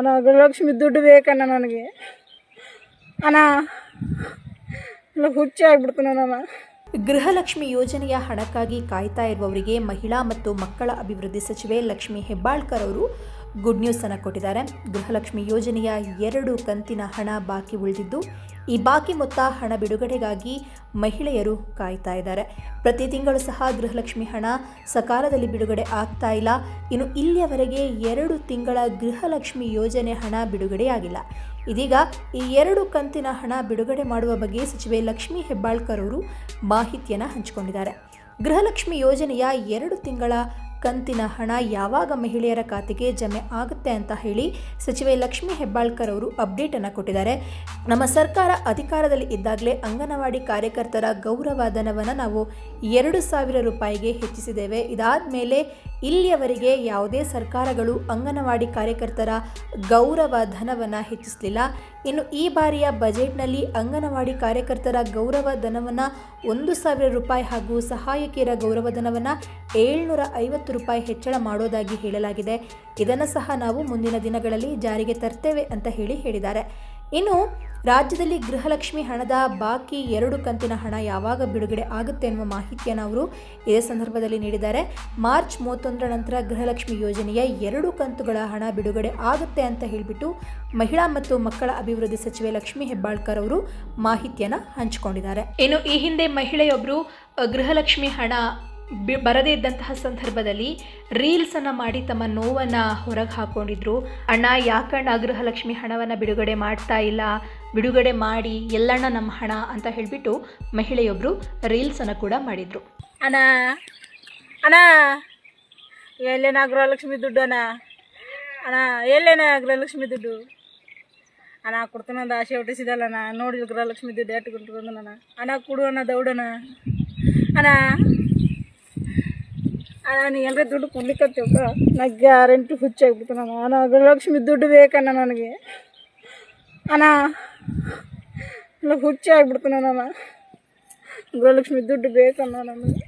ಅಣ್ಣ, ಗೃಹಲಕ್ಷ್ಮಿ ದುಡ್ಡು ಬೇಕಣ್ಣ ನನಗೆ. ಅಣ್ಣ, ಎಲ್ಲ ಹುಚ್ಚಿ ಆಗ್ಬಿಡ್ತಾನೆ ನಾನು ಗೃಹಲಕ್ಷ್ಮಿ ಯೋಜನೆಯ ಹಣಕ್ಕಾಗಿ ಕಾಯ್ತಾ ಇರುವವರಿಗೆ ಮಹಿಳಾ ಮತ್ತು ಮಕ್ಕಳ ಅಭಿವೃದ್ಧಿ ಸಚಿವೆ ಲಕ್ಷ್ಮಿ ಹೆಬ್ಬಾಳ್ಕರ್ ಅವರು ಗುಡ್ ನ್ಯೂಸ್ ಅನ್ನು ಕೊಟ್ಟಿದ್ದಾರೆ. ಗೃಹಲಕ್ಷ್ಮಿ ಯೋಜನೆಯ ಎರಡು ಕಂತಿನ ಹಣ ಬಾಕಿ ಉಳಿದಿದ್ದು ಈ ಬಾಕಿ ಮೊತ್ತ ಹಣ ಬಿಡುಗಡೆಗಾಗಿ ಮಹಿಳೆಯರು ಕಾಯ್ತಾ ಇದ್ದಾರೆ. ಪ್ರತಿ ತಿಂಗಳು ಸಹ ಗೃಹಲಕ್ಷ್ಮಿ ಹಣ ಸಕಾಲದಲ್ಲಿ ಬಿಡುಗಡೆ ಆಗ್ತಾ ಇಲ್ಲ. ಇನ್ನು ಇಲ್ಲಿಯವರೆಗೆ ಎರಡು ತಿಂಗಳ ಗೃಹಲಕ್ಷ್ಮಿ ಯೋಜನೆ ಹಣ ಬಿಡುಗಡೆಯಾಗಿಲ್ಲ. ಇದೀಗ ಈ ಎರಡು ಕಂತಿನ ಹಣ ಬಿಡುಗಡೆ ಮಾಡುವ ಬಗ್ಗೆ ಸಚಿವೆ ಲಕ್ಷ್ಮಿ ಹೆಬ್ಬಾಳ್ಕರ್ ಅವರು ಮಾಹಿತಿಯನ್ನು ಹಂಚಿಕೊಂಡಿದ್ದಾರೆ. ಗೃಹಲಕ್ಷ್ಮಿ ಯೋಜನೆಯ ಎರಡು ತಿಂಗಳ ಕಂತಿನ ಹಣ ಯಾವಾಗ ಮಹಿಳೆಯರ ಖಾತೆಗೆ ಜಮೆ ಆಗುತ್ತೆ ಅಂತ ಹೇಳಿ ಸಚಿವೆ ಲಕ್ಷ್ಮೀ ಹೆಬ್ಬಾಳ್ಕರ್ ಅವರು ಅಪ್ಡೇಟನ್ನು ಕೊಟ್ಟಿದ್ದಾರೆ. ನಮ್ಮ ಸರ್ಕಾರ ಅಧಿಕಾರದಲ್ಲಿ ಇದ್ದಾಗಲೇ ಅಂಗನವಾಡಿ ಕಾರ್ಯಕರ್ತರ ಗೌರವಧನವನ್ನು ನಾವು ಎರಡು ಸಾವಿರ ರೂಪಾಯಿಗೆ ಹೆಚ್ಚಿಸಿದ್ದೇವೆ. ಇದಾದ ಮೇಲೆ ಇಲ್ಲಿಯವರೆಗೆ ಯಾವುದೇ ಸರ್ಕಾರಗಳು ಅಂಗನವಾಡಿ ಕಾರ್ಯಕರ್ತರ ಗೌರವ ಧನವನ್ನು ಹೆಚ್ಚಿಸಲಿಲ್ಲ. ಇನ್ನು ಈ ಬಾರಿಯ ಬಜೆಟ್ನಲ್ಲಿ ಅಂಗನವಾಡಿ ಕಾರ್ಯಕರ್ತರ ಗೌರವ ಧನವನ್ನು ಒಂದು ಸಾವಿರ ರೂಪಾಯಿ ಹಾಗೂ ಸಹಾಯಕಿಯರ ಗೌರವಧನವನ್ನು ಏಳ್ನೂರ ಐವತ್ತು ರೂಪಾಯಿ ಹೆಚ್ಚಳ ಮಾಡೋದಾಗಿ ಹೇಳಲಾಗಿದೆ. ಇದನ್ನು ಸಹ ನಾವು ಮುಂದಿನ ದಿನಗಳಲ್ಲಿ ಜಾರಿಗೆ ತರ್ತೇವೆ ಅಂತ ಹೇಳಿ ಹೇಳಿದ್ದಾರೆ. ಇನ್ನು ರಾಜ್ಯದಲ್ಲಿ ಗೃಹಲಕ್ಷ್ಮಿ ಹಣದ ಬಾಕಿ ಎರಡು ಕಂತಿನ ಹಣ ಯಾವಾಗ ಬಿಡುಗಡೆ ಆಗುತ್ತೆ ಎನ್ನುವ ಮಾಹಿತಿಯನ್ನು ಅವರು ಇದೇ ಸಂದರ್ಭದಲ್ಲಿ ನೀಡಿದ್ದಾರೆ. ಮಾರ್ಚ್ ಮೂವತ್ತೊಂದರ ನಂತರ ಗೃಹಲಕ್ಷ್ಮಿ ಯೋಜನೆಯ ಎರಡು ಕಂತುಗಳ ಹಣ ಬಿಡುಗಡೆ ಆಗುತ್ತೆ ಅಂತ ಹೇಳಿಬಿಟ್ಟು ಮಹಿಳಾ ಮತ್ತು ಮಕ್ಕಳ ಅಭಿವೃದ್ಧಿ ಸಚಿವೆ ಲಕ್ಷ್ಮಿ ಹೆಬ್ಬಾಳ್ಕರ್ ಅವರು ಮಾಹಿತಿಯನ್ನು ಹಂಚಿಕೊಂಡಿದ್ದಾರೆ. ಇನ್ನು ಈ ಹಿಂದೆ ಮಹಿಳೆಯೊಬ್ಬರು ಗೃಹಲಕ್ಷ್ಮಿ ಹಣ ಬರದೇ ಇದ್ದಂತಹ ಸಂದರ್ಭದಲ್ಲಿ ರೀಲ್ಸನ್ನು ಮಾಡಿ ತಮ್ಮ ನೋವನ್ನು ಹೊರಗೆ ಹಾಕ್ಕೊಂಡಿದ್ರು ಅಣ್ಣ ಯಾಕಣ್ಣ ಗೃಹಲಕ್ಷ್ಮಿ ಹಣವನ್ನು ಬಿಡುಗಡೆ ಮಾಡ್ತಾ ಇಲ್ಲ? ಬಿಡುಗಡೆ ಮಾಡಿ, ಎಲ್ಲಣ್ಣ ನಮ್ಮ ಹಣ ಅಂತ ಹೇಳಿಬಿಟ್ಟು ಮಹಿಳೆಯೊಬ್ಬರು ರೀಲ್ಸನ್ನು ಕೂಡ ಮಾಡಿದರು. ಅಣ್ಣ ಅಣ್ಣ, ಎಲ್ಲೇನ ಗೃಹಲಕ್ಷ್ಮಿ ದುಡ್ಡು ಅಣ್ಣ? ಅಣ್ಣ, ಎಲ್ಲೇನ ಗೃಹಲಕ್ಷ್ಮಿ ದುಡ್ಡು? ಅಣ್ಣ ಕೊಡ್ತಾನಂದ ಆಸೆ ಹುಟ್ಟಿಸಿದಲ್ಲ ಅಣ್ಣ. ನೋಡಿ ಗೃಹಲಕ್ಷ್ಮಿ ದುಡ್ಡು ಎಟ್ಟು ಕೊಟ್ಟು ಅಣ್ಣ ಅಣ್ಣ, ಕೊಡು ಅಣ್ಣ ದೌಡಣ್ಣ ಅಣ್ಣ ಅಣ್ಣ ನೀ ಎಲ್ಲರ ದುಡ್ಡು ಕೊಡ್ಲಿಕ್ಕತ್ತೇವಕ್ಕ ನಾ ಗ್ಯಾರಂಟಿ ಹುಚ್ಚಾಗ್ಬಿಡ್ತಾನ ಅಣ್ಣ ಗೃಹಲಕ್ಷ್ಮಿ ದುಡ್ಡು ಬೇಕಣ್ಣ ನನಗೆ ಅಣ್ಣ ಎಲ್ಲ ಹುಚ್ಚಿ ಆಗ್ಬಿಡ್ತಾನೆ ನಾನು ಗೃಹಲಕ್ಷ್ಮಿ ದುಡ್ಡು ಬೇಕಣ್ಣ ನನಗೆ